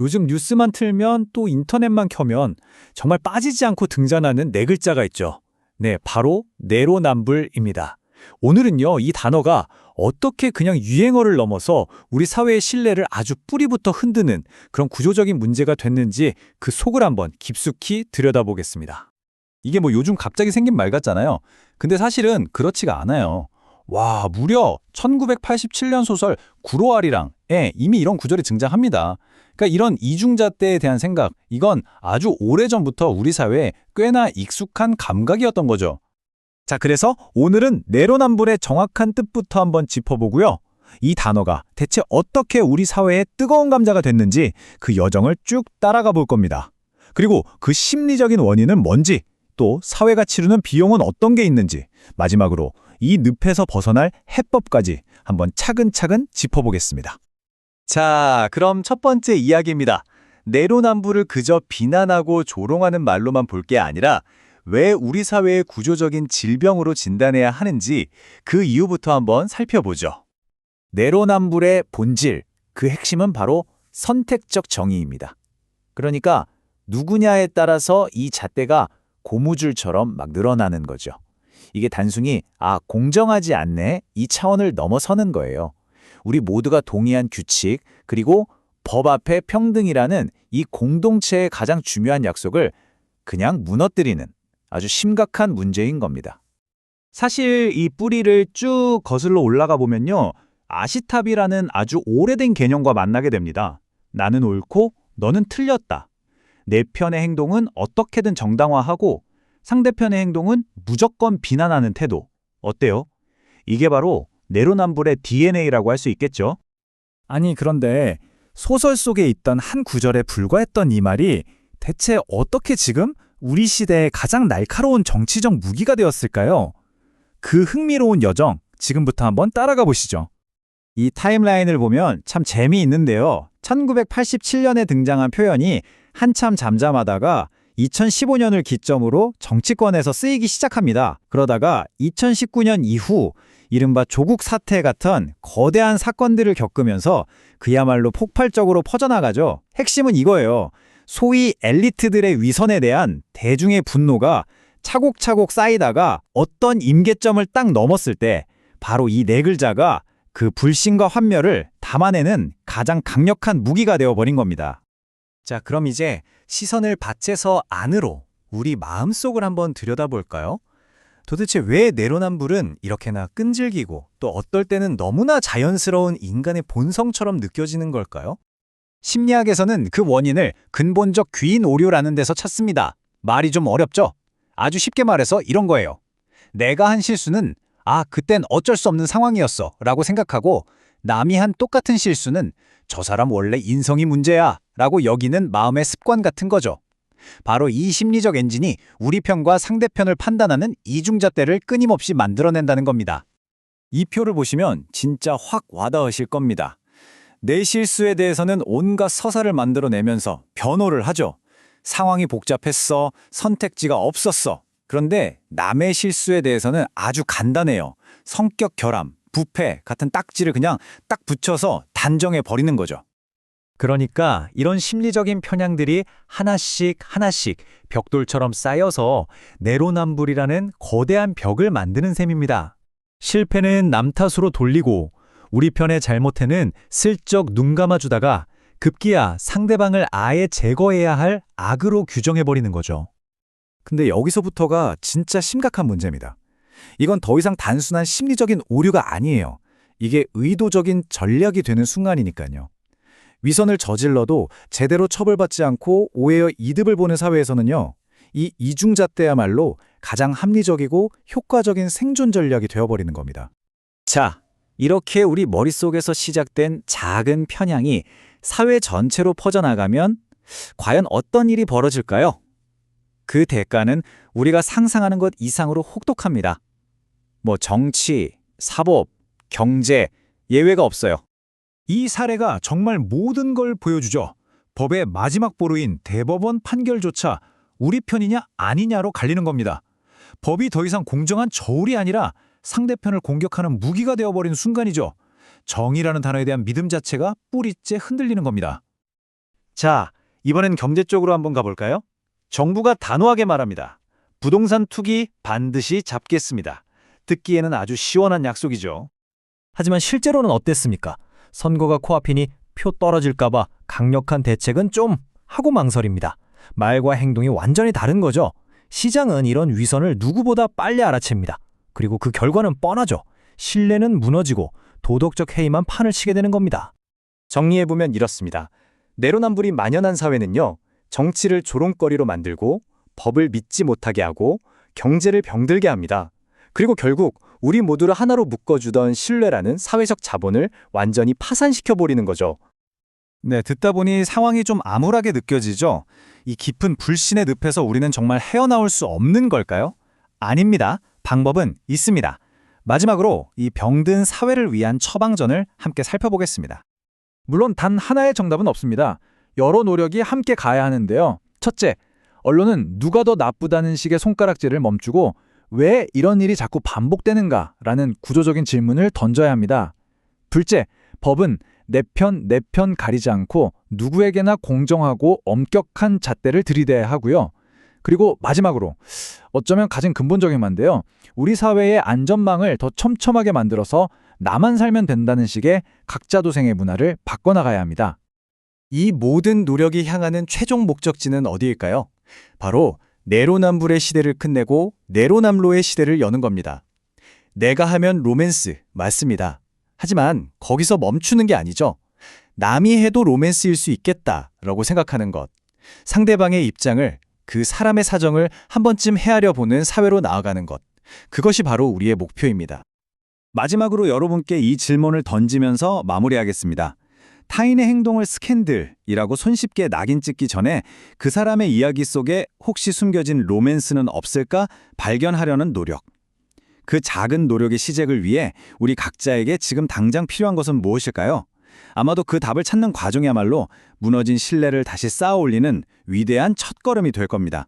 요즘 뉴스만 틀면 또 인터넷만 켜면 정말 빠지지 않고 등장하는 네 글자가 있죠. 네, 바로 내로남불입니다. 오늘은요, 이 단어가 어떻게 그냥 유행어를 넘어서 우리 사회의 신뢰를 아주 뿌리부터 흔드는 그런 구조적인 문제가 됐는지 그 속을 한번 깊숙이 들여다보겠습니다. 이게 뭐 요즘 갑자기 생긴 말 같잖아요. 근데 사실은 그렇지가 않아요. 와, 무려 1987년 소설 구로아리랑 에 이미 이런 구절이 등장합니다. 그러니까 이런 이중잣대에 대한 생각, 이건 아주 오래전부터 우리 사회에 꽤나 익숙한 감각이었던 거죠. 자, 그래서 오늘은 내로남불의 정확한 뜻부터 한번 짚어보고요. 이 단어가 대체 어떻게 우리 사회의 뜨거운 감자가 됐는지 그 여정을 쭉 따라가 볼 겁니다. 그리고 그 심리적인 원인은 뭔지, 또 사회가 치르는 비용은 어떤 게 있는지, 마지막으로 이 늪에서 벗어날 해법까지 한번 차근차근 짚어보겠습니다. 자, 그럼 첫 번째 이야기입니다. 내로남불을 그저 비난하고 조롱하는 말로만 볼 게 아니라 왜 우리 사회의 구조적인 질병으로 진단해야 하는지 그 이유부터 한번 살펴보죠. 내로남불의 본질, 그 핵심은 바로 선택적 정의입니다. 그러니까 누구냐에 따라서 이 잣대가 고무줄처럼 막 늘어나는 거죠. 이게 단순히 아 공정하지 않네 이 차원을 넘어서는 거예요. 우리 모두가 동의한 규칙 그리고 법 앞에 평등이라는 이 공동체의 가장 중요한 약속을 그냥 무너뜨리는 아주 심각한 문제인 겁니다. 사실 이 뿌리를 쭉 거슬러 올라가 보면요. 아시탑이라는 아주 오래된 개념과 만나게 됩니다. 나는 옳고 너는 틀렸다. 내 편의 행동은 어떻게든 정당화하고 상대편의 행동은 무조건 비난하는 태도. 어때요? 이게 바로 내로남불의 DNA라고 할 수 있겠죠? 아니 그런데 소설 속에 있던 한 구절에 불과했던 이 말이 대체 어떻게 지금 우리 시대의 가장 날카로운 정치적 무기가 되었을까요? 그 흥미로운 여정 지금부터 한번 따라가 보시죠. 이 타임라인을 보면 참 재미있는데요. 1987년에 등장한 표현이 한참 잠잠하다가 2015년을 기점으로 정치권에서 쓰이기 시작합니다. 그러다가 2019년 이후 이른바 조국 사태 같은 거대한 사건들을 겪으면서 그야말로 폭발적으로 퍼져나가죠. 핵심은 이거예요. 소위 엘리트들의 위선에 대한 대중의 분노가 차곡차곡 쌓이다가 어떤 임계점을 딱 넘었을 때 바로 이 네 글자가 그 불신과 환멸을 담아내는 가장 강력한 무기가 되어버린 겁니다. 자, 그럼 이제 시선을 밭에서 안으로 우리 마음속을 한번 들여다볼까요? 도대체 왜 내로남불은 이렇게나 끈질기고 또 어떨 때는 너무나 자연스러운 인간의 본성처럼 느껴지는 걸까요? 심리학에서는 그 원인을 근본적 귀인 오류라는 데서 찾습니다. 말이 좀 어렵죠? 아주 쉽게 말해서 이런 거예요. 내가 한 실수는 아, 그땐 어쩔 수 없는 상황이었어 라고 생각하고 남이 한 똑같은 실수는 저 사람 원래 인성이 문제야 라고 여기는 마음의 습관 같은 거죠. 바로 이 심리적 엔진이 우리 편과 상대편을 판단하는 이중잣대를 끊임없이 만들어낸다는 겁니다. 이 표를 보시면 진짜 확 와닿으실 겁니다. 내 실수에 대해서는 온갖 서사를 만들어내면서 변호를 하죠. 상황이 복잡했어, 선택지가 없었어. 그런데 남의 실수에 대해서는 아주 간단해요. 성격 결함, 부패 같은 딱지를 그냥 딱 붙여서 단정해 버리는 거죠. 그러니까 이런 심리적인 편향들이 하나씩 하나씩 벽돌처럼 쌓여서 내로남불이라는 거대한 벽을 만드는 셈입니다. 실패는 남 탓으로 돌리고 우리 편의 잘못에는 슬쩍 눈 감아주다가 급기야 상대방을 아예 제거해야 할 악으로 규정해버리는 거죠. 근데 여기서부터가 진짜 심각한 문제입니다. 이건 더 이상 단순한 심리적인 오류가 아니에요. 이게 의도적인 전략이 되는 순간이니까요. 위선을 저질러도 제대로 처벌받지 않고 오해여 이득을 보는 사회에서는요. 이 이중잣대야말로 가장 합리적이고 효과적인 생존 전략이 되어버리는 겁니다. 자, 이렇게 우리 머릿속에서 시작된 작은 편향이 사회 전체로 퍼져나가면 과연 어떤 일이 벌어질까요? 그 대가는 우리가 상상하는 것 이상으로 혹독합니다. 뭐 정치, 사법, 경제, 예외가 없어요. 이 사례가 정말 모든 걸 보여주죠. 법의 마지막 보루인 대법원 판결조차 우리 편이냐 아니냐로 갈리는 겁니다. 법이 더 이상 공정한 저울이 아니라 상대편을 공격하는 무기가 되어버린 순간이죠. 정의라는 단어에 대한 믿음 자체가 뿌리째 흔들리는 겁니다. 자, 이번엔 경제 쪽으로 한번 가볼까요? 정부가 단호하게 말합니다. 부동산 투기 반드시 잡겠습니다. 듣기에는 아주 시원한 약속이죠. 하지만 실제로는 어땠습니까? 선거가 코앞이니 표 떨어질까봐 강력한 대책은 좀 하고 망설입니다. 말과 행동이 완전히 다른 거죠. 시장은 이런 위선을 누구보다 빨리 알아챕니다. 그리고 그 결과는 뻔하죠. 신뢰는 무너지고 도덕적 해이만 판을 치게 되는 겁니다. 정리해보면 이렇습니다. 내로남불이 만연한 사회는요, 정치를 조롱거리로 만들고 법을 믿지 못하게 하고 경제를 병들게 합니다. 그리고 결국 우리 모두를 하나로 묶어주던 신뢰라는 사회적 자본을 완전히 파산시켜버리는 거죠. 네, 듣다 보니 상황이 좀 암울하게 느껴지죠? 이 깊은 불신의 늪에서 우리는 정말 헤어나올 수 없는 걸까요? 아닙니다. 방법은 있습니다. 마지막으로 이 병든 사회를 위한 처방전을 함께 살펴보겠습니다. 물론 단 하나의 정답은 없습니다. 여러 노력이 함께 가야 하는데요. 첫째, 언론은 누가 더 나쁘다는 식의 손가락질을 멈추고 왜 이런 일이 자꾸 반복되는가라는 구조적인 질문을 던져야 합니다. 둘째, 법은 내 편, 내 편 가리지 않고 누구에게나 공정하고 엄격한 잣대를 들이대야 하고요. 그리고 마지막으로 어쩌면 가장 근본적인 건데요. 우리 사회의 안전망을 더 촘촘하게 만들어서 나만 살면 된다는 식의 각자 도생의 문화를 바꿔나가야 합니다. 이 모든 노력이 향하는 최종 목적지는 어디일까요? 바로 내로남불의 시대를 끝내고 내로남로의 시대를 여는 겁니다. 내가 하면 로맨스 맞습니다. 하지만 거기서 멈추는 게 아니죠. 남이 해도 로맨스일 수 있겠다라고 생각하는 것. 상대방의 입장을 그 사람의 사정을 한 번쯤 헤아려 보는 사회로 나아가는 것. 그것이 바로 우리의 목표입니다. 마지막으로 여러분께 이 질문을 던지면서 마무리하겠습니다. 타인의 행동을 스캔들이라고 손쉽게 낙인 찍기 전에 그 사람의 이야기 속에 혹시 숨겨진 로맨스는 없을까 발견하려는 노력. 그 작은 노력의 시작을 위해 우리 각자에게 지금 당장 필요한 것은 무엇일까요? 아마도 그 답을 찾는 과정이야말로 무너진 신뢰를 다시 쌓아 올리는 위대한 첫걸음이 될 겁니다.